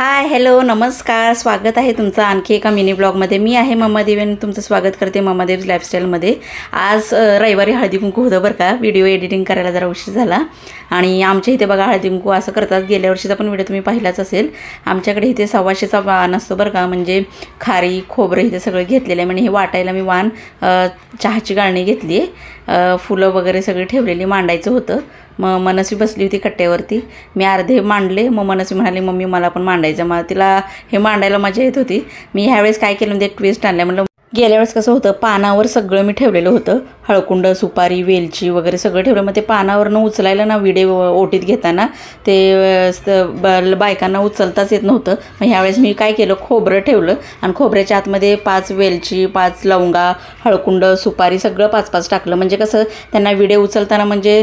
Hi hello नमस्कार. स्वागत आहे तुमचं आणखी एका मिनी ब्लॉगमध्ये मी आहे ममादेव आणि तुमचं स्वागत करते ममादेव लाईफस्टाईलमध्ये आज रविवारी हळदी कुंकू होतं बरं का. व्हिडिओ एडिटिंग करायला जरा उशीर झाला. आणि आमच्या इथे बघा हळदी कुंकू असं करतात. गेल्या वर्षीचा पण व्हिडिओ तुम्ही पाहिलाच असेल. आमच्याकडे इथे सव्वाशेचा वाण असतो बरं का. म्हणजे खारी खोबरं इथे सगळं घेतलेलं आहे. म्हणजे हे वाटायला मी वाण चहाची गाळणी घेतली आहे. फुलं वगैरे सगळी ठेवलेली मांडायचं होतं. मग मनस्वी बसली होती कट्ट्यावरती मी अर्धे मांडले. मग मनस्वी म्हणाली मम्मी मला पण मांडायचं. मग तिला हे मांडायला मजा येत होती. मी ह्यावेळेस काय केलं म्हणजे एक ट्विस्ट आणलं म्हणलं गेल्या वेळेस कसं होतं पानावर सगळं मी ठेवलेलं होतं. हळकुंड सुपारी वेलची वगैरे सगळं ठेवलं. मग ते पानावरनं उचलायला ना विडे ओटीत घेताना ते बायकांना उचलताच येत नव्हतं. मग ह्यावेळेस मी काय केलं खोबरं ठेवलं आणि खोबऱ्याच्या आतमध्ये पाच वेलची पाच लवंगा हळकुंड सुपारी सगळं पाच पाच टाकलं. म्हणजे कसं त्यांना विडे उचलताना म्हणजे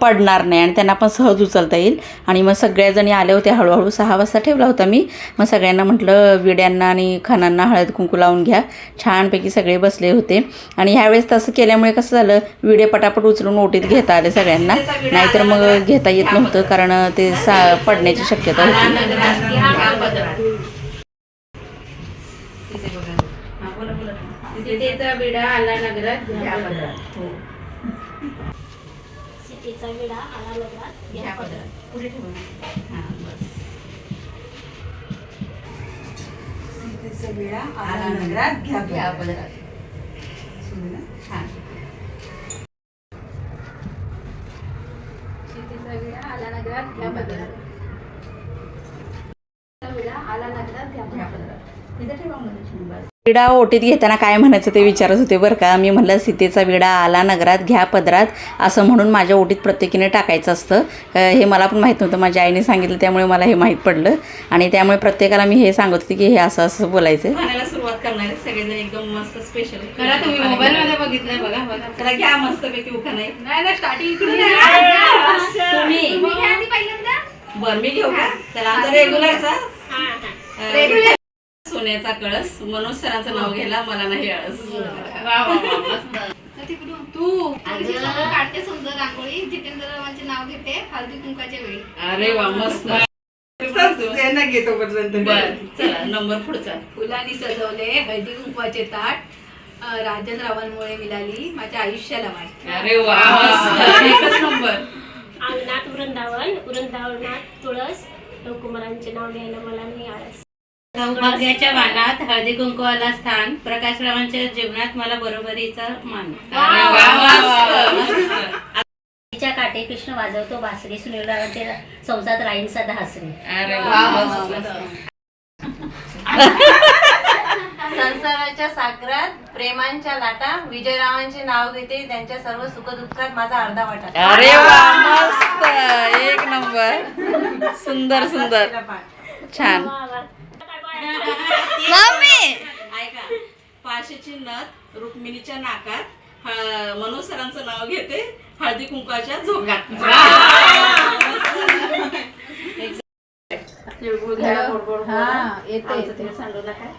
पडणार नाही आणि त्यांना पण सहज उचलता येईल. आणि मग सगळ्याजणी आल्या होत्या हळूहळू सहा वाजता ठेवला होता मी. मग सगळ्यांना म्हटलं विड्यांना आणि खणांना हळद कुंकू लावून घ्या. छान छानपैकी सगळे बसले होते. आणि ह्यावेळेस तसं केल्यामुळे कसं झालं विडे पटापट उचलून ओटीत घेता आले सगळ्यांना. नाहीतर मग घेता येत नव्हतं कारण ते सा पडण्याची शक्यता होती. सीतेचा विडा आला नगरात. घ्या पदरात. सिटीचा विडा आला नगरात. घ्या पदरात. आला नगरात घ्या. छान. विडा आला नगरात घ्या पदरात. विडा आला नगरात घ्या पदरात. तिथे ठेवा छान बस. विडा ओटीत घेताना काय म्हणायचं ते विचारत होते बरं का. मी म्हणलं सीतेचा विडा आला नगरात घ्या पदरात. असं म्हणून माझ्या ओटीत प्रत्येकीने टाकायचं असतं. हे मला पण माहीत नव्हतं. माझ्या आईने सांगितलं त्यामुळे मला हे माहीत पडलं. आणि त्यामुळे प्रत्येकाला मी हे सांगत होते की हे असं असं बोलायचं. खाण्याला सुरुवात करणार सगळेजण एकदम मस्त स्पेशल करा तुम्ही मोबाईल मध्ये बघितलंय बघा बघा. त्याला घ्या मस्त पैकी उखा नाही नाही ना स्टार्टिंग इकडून तुम्ही बरं मी घेऊ का? चला आमचा रेग्युलरचा Regular. सोन्याचा कळस. मनोज सरांचं नाव घ्यायला मला नाही आळस. तू? काढते सुंदर रांगोळी. जितेंद्ररावांचे नाव घेते हळदी कुंकाच्या वेळी. अरे वा मस्त. त्यांना घेतो पर्यंत बर चला नंबर पुढचा. फुलांनी सजवले हळदी कुंकवाचे ताट. राजन रावांमुळे मिळाली माझ्या आयुष्याला वाट अरे वा एकच नंबर. अंगणात वृंदावन वृंदावनात तुळस. कुमारांचे नाव घ्यायला मला नाही आळस. सौभाग्याच्या वाणात हळदी कुंकवाला स्थान प्रकाशरावांच्या जीवनात मला बरोबरीचा मान. तिच्या काटे कृष्ण वाजवतो बासरी सुनीलरावांचे संसात अरे वा मस्त संसाराच्या सागरात प्रेमांच्या लाटा विजयरावांचे नाव घेते त्यांच्या सर्व सुखदुःखात माझा अर्धा वाटा. अरे वा मस्त. एक नंबर. सुंदर सुंदर. छान. ऐका पाशेची नथ रुक्मिणीच्या नाकात मनोज सरांचं नाव घेते हळदी कुंकाच्या झोकात तिळगुळ घ्या गोड गोड नका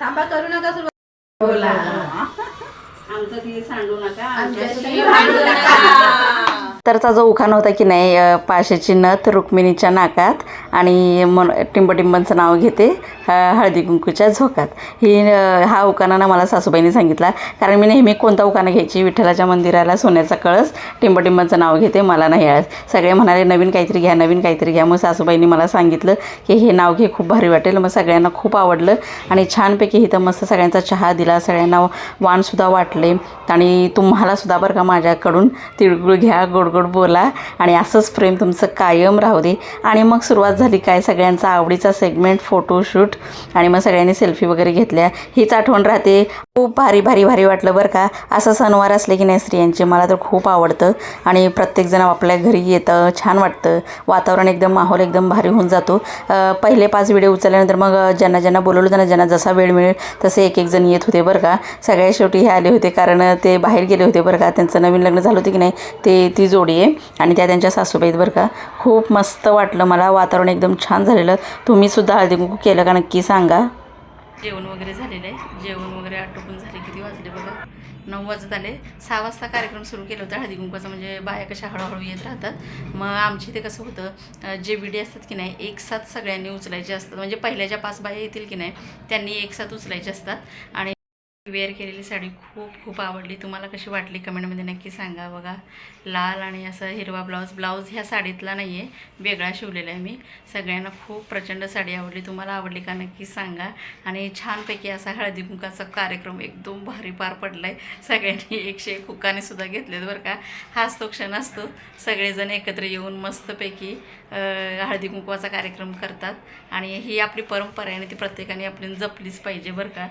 थांबा करू नका सुरुवात बोला. आमचं तिळ सांडू नका. आमच्याशी तरचा जो उखाण होता की नाही पाशाची पाशेची नथ रुक्मिणीच्या नाकात आणि मन टिंबटिंबांचं नाव घेते हळदी कुंकूच्या झोकात. ही हा उखाणानं मला सासूबाईंनी सांगितला. कारण मी नेहमी कोणता उखाणा घ्यायची? विठ्ठलाच्या मंदिराला सोन्याचा कळस टिंबटिंबांचं नाव घेते मला नाही आळस. सगळे म्हणाले नवीन काहीतरी घ्या नवीन काहीतरी घ्या. मग सासूबाईंनी मला सांगितलं की हे नाव घे खूप भारी वाटेल. मग सगळ्यांना खूप आवडलं आणि छानपैकी इथं मस्त सगळ्यांचा चहा दिला सगळ्यांना वाणसुद्धा वाटले. आणि तुम्हालासुद्धा बरं का माझ्याकडून तिळगुळ घ्या गोड गोड बोला आणि असंच प्रेम तुमचं कायम राहू दे. आणि मग सुरुवात झाली काय? सगळ्यांचा आवडीचा सेगमेंट फोटोशूट आणि मग सगळ्यांनी सेल्फी वगैरे घेतल्या. हीच आठवण राहते. खूप भारी भारी भारी वाटलं बरं का. असं सणवार असले की नाही स्त्रियांचे मला तर खूप आवडतं. आणि प्रत्येकजण आपल्या घरी येतं छान वाटतं. वातावरण एकदम माहोल एकदम भारी होऊन जातो. पहिले पाच व्हिडिओ उचलल्यानंतर मग ज्यांना ज्यांना बोलवलं त्यांना ज्यांना जसा वेळ मिळेल तसे एक एक जण येत होते बरं का. सगळ्या शेवटी हे आले होते कारण ते बाहेर गेले होते बरं का. त्यांचं नवीन लग्न झालं होतं की नाही ते ती जोडी आहे. आणि त्या त्यांच्या सासूबाईत बरं का. खूप मस्त वाटलं मला. वातावरण एकदम छान झालेलं. तुम्हीसुद्धा हळदी कुंकू केलं का नक्की सांगा. जेवण वगैरे झालेलं आहे. जेवण वगैरे आटोपून झाले. किती वाजले बघा? नऊ वाजत आले. सहा वाजता कार्यक्रम सुरू केला होता. हळदी कुंकवाचा म्हणजे बाया कशा हळूहळू येत राहतात. मग आमच्या इथे कसं होतं जे विडी असतात की नाही एक साथ सगळ्यांनी उचलायचे असतात. म्हणजे पहिल्या ज्या पाच बाया येतील की नाही त्यांनी एक साथ उचलायचे असतात. आणि वेअर केलेली साडी खूप खूप आवडली. तुम्हाला कशी वाटली कमेंटमध्ये नक्की सांगा बघा. लाल आणि असं हिरवा ब्लाऊज ब्लाऊज ह्या साडीतला नाही आहे वेगळा शिवलेला आहे मी. सगळ्यांना खूप प्रचंड साडी आवडली. तुम्हाला आवडली का नक्की सांगा. आणि छानपैकी असा हळदी कुंकाचा कार्यक्रम एकदम भारी पार पडला आहे सगळ्यांनी एकशे एक हुकाने सुद्धा घेतलेत बरं का. हाच तो क्षण असतो. सगळेजण एकत्र येऊन मस्तपैकी हळदी कुंकवाचा कार्यक्रम करतात. आणि ही आपली परंपरा आहे आणि ती प्रत्येकाने आपली जपलीच पाहिजे बरं का.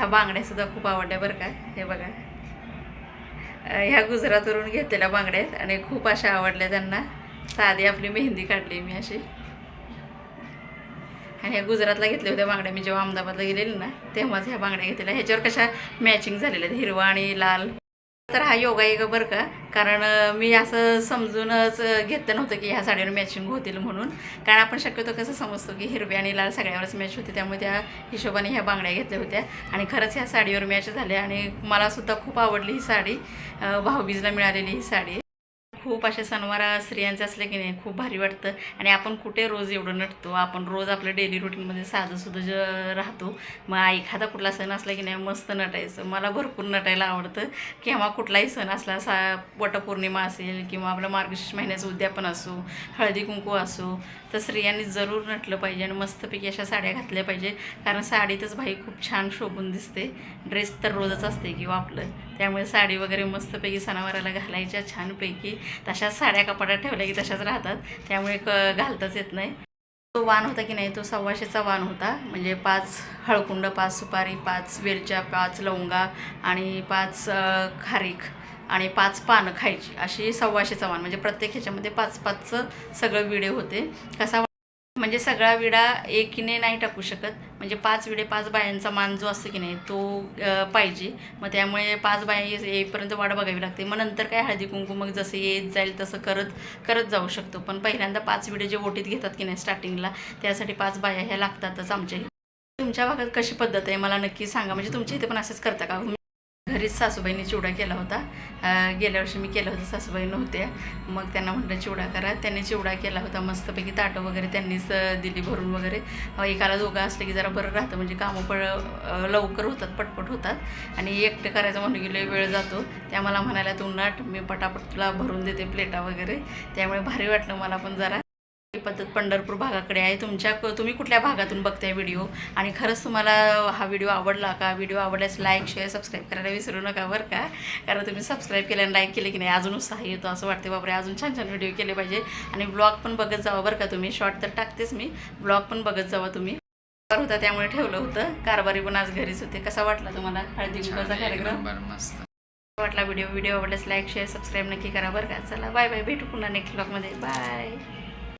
ह्या बांगड्यासुद्धा खूप आवडल्या बरं का. हे बघा. ह्या गुजरातवरून घेतलेल्या बांगड्या आहेत आणि खूप अशा आवडल्या त्यांना. साधी आपली मेहंदी काढली मी अशी. आणि ह्या गुजरातला घेतल्या होत्या बांगड्या. मी जेव्हा अहमदाबादला गेलेली ना तेव्हाच ह्या बांगड्या घेतलेल्या. ह्याच्यावर कशा मॅचिंग झालेल्या आहेत. हिरवा आणि लाल. तर हा योगा आहे बरं का? कारण मी असं समजूनच घेतलं नव्हतं की ह्या साडीवर मॅचिंग होतील म्हणून. कारण आपण शक्यतो कसं समजतो की हिरवी आणि लाल सगळ्यावरच मॅच होते त्यामुळे त्या हिशोबाने ह्या बांगड्या घेतल्या होत्या. आणि खरंच ह्या साडीवर मॅच झाल्या आणि मलासुद्धा खूप आवडली ही साडी. भाऊबीजला मिळालेली ही साडी. खूप असे सणवार स्त्रियांचे असले की नाही खूप भारी वाटतं. आणि आपण कुठे रोज एवढं नटतो आपण रोज आपलं डेली रुटीनमध्ये साधंसुद्धा ज राहतो. मग एखादा कुठला सण असला की नाही मस्त नटायचं. मला भरपूर नटायला आवडतं. किंवा कुठलाही सण असला सा वटपौर्णिमा असेल किंवा आपलं मार्गशीर्ष महिन्याचं उद्यापन असो हळदी कुंकू असो तर स्त्रियांनी जरूर नटलं पाहिजे आणि मस्तपैकी अशा साड्या घातल्या पाहिजे. कारण साडीतच भाई खूप छान शोभून दिसते. ड्रेस तर रोजच असते किंवा आपलं. त्यामुळे साडी वगैरे मस्तपैकी सणावाराला घालायच्या छानपैकी. तशाच साड्या कपाटात ठेवल्या की तशाच राहतात. त्यामुळे क घालताच येत नाही. तो वाण होता की नाही तो सव्वाशेचा वाण होता. म्हणजे पाच हळकुंड पाच सुपारी पाच वेलच्या पाच लवंगा आणि पाच खारीक आणि पाच पानं खायची. अशी सव्वाशेचा वान. म्हणजे प्रत्येक ह्याच्यामध्ये पाच पाचचं सगळं विडे होते. कसा म्हणजे सगळा विडा एकीने नाही टाकू शकत. म्हणजे पाच विडे पाच बायांचा मान जो असतो की नाही तो पाहिजे. मग त्यामुळे पाच बाया येईपर्यंत वाट बघावी लागते. मग नंतर काय हळदी कुंकू मग जसं येत जाईल तसं करत करत जाऊ शकतो. पण पहिल्यांदा पाच विडे जे ओटीत घेतात की नाही स्टार्टिंगला त्यासाठी पाच बाया ह्या लागतातच आमच्या तुमच्या भागात कशी पद्धत आहे? मला नक्की सांगा. म्हणजे तुमच्या इथे पण असंच करता का? घरीच सासूबाईंनी चिवडा केला होता. गेल्या वर्षी मी केलं होतं सासूबाई नव्हत्या मग त्यांना म्हटलं चिवडा करा. त्यांनी चिवडा केला होता मस्तपैकी ताटं वगैरे त्यांनीच दिली भरून वगैरे. एकाला दोघं असले की जरा बरं राहतं म्हणजे कामं पण लवकर होतात पटपट होतात. आणि एकटं करायचं म्हणून गेलो वेळ जातो. त्या मला म्हणायला तू नट मी पटापट तुला भरून देते प्लेटा वगैरे. त्यामुळे भारी वाटलं मला पण जरा. पद्धत पंढरपूर भागाकडे आहे. तुमच्या तुम्ही कुठल्या भागातून बघताय व्हिडिओ आणि खरंच तुम्हाला हा व्हिडिओ आवडला का? व्हिडिओ आवडल्यास लाईक शेअर सबस्क्राईब करायला विसरू नका बरं का? कारण तुम्ही सबस्क्राईब केलं आणि लाईक केले की नाही अजून उत्साह येतो असं वाटते बापरे अजून छान छान व्हिडिओ केले पाहिजे. आणि ब्लॉग पण बघत जावा बरं का तुम्ही. शॉर्ट तर टाकतेच मी. ब्लॉग पण बघत जावा तुम्ही. कार होता त्यामुळे ठेवलं होतं. कारभारी पण आज घरीच होते. कसा वाटला तुम्हाला हळदी कुंकवाचा कार्यक्रम? मस्त. वाटला व्हिडिओ व्हिडिओ आवडल्यास लाईक शेअर सबस्क्राईब नक्की करा बरं का. चला बाय बाय भेटू पुन्हा नेक्स्ट ब्लॉगमध्ये बाय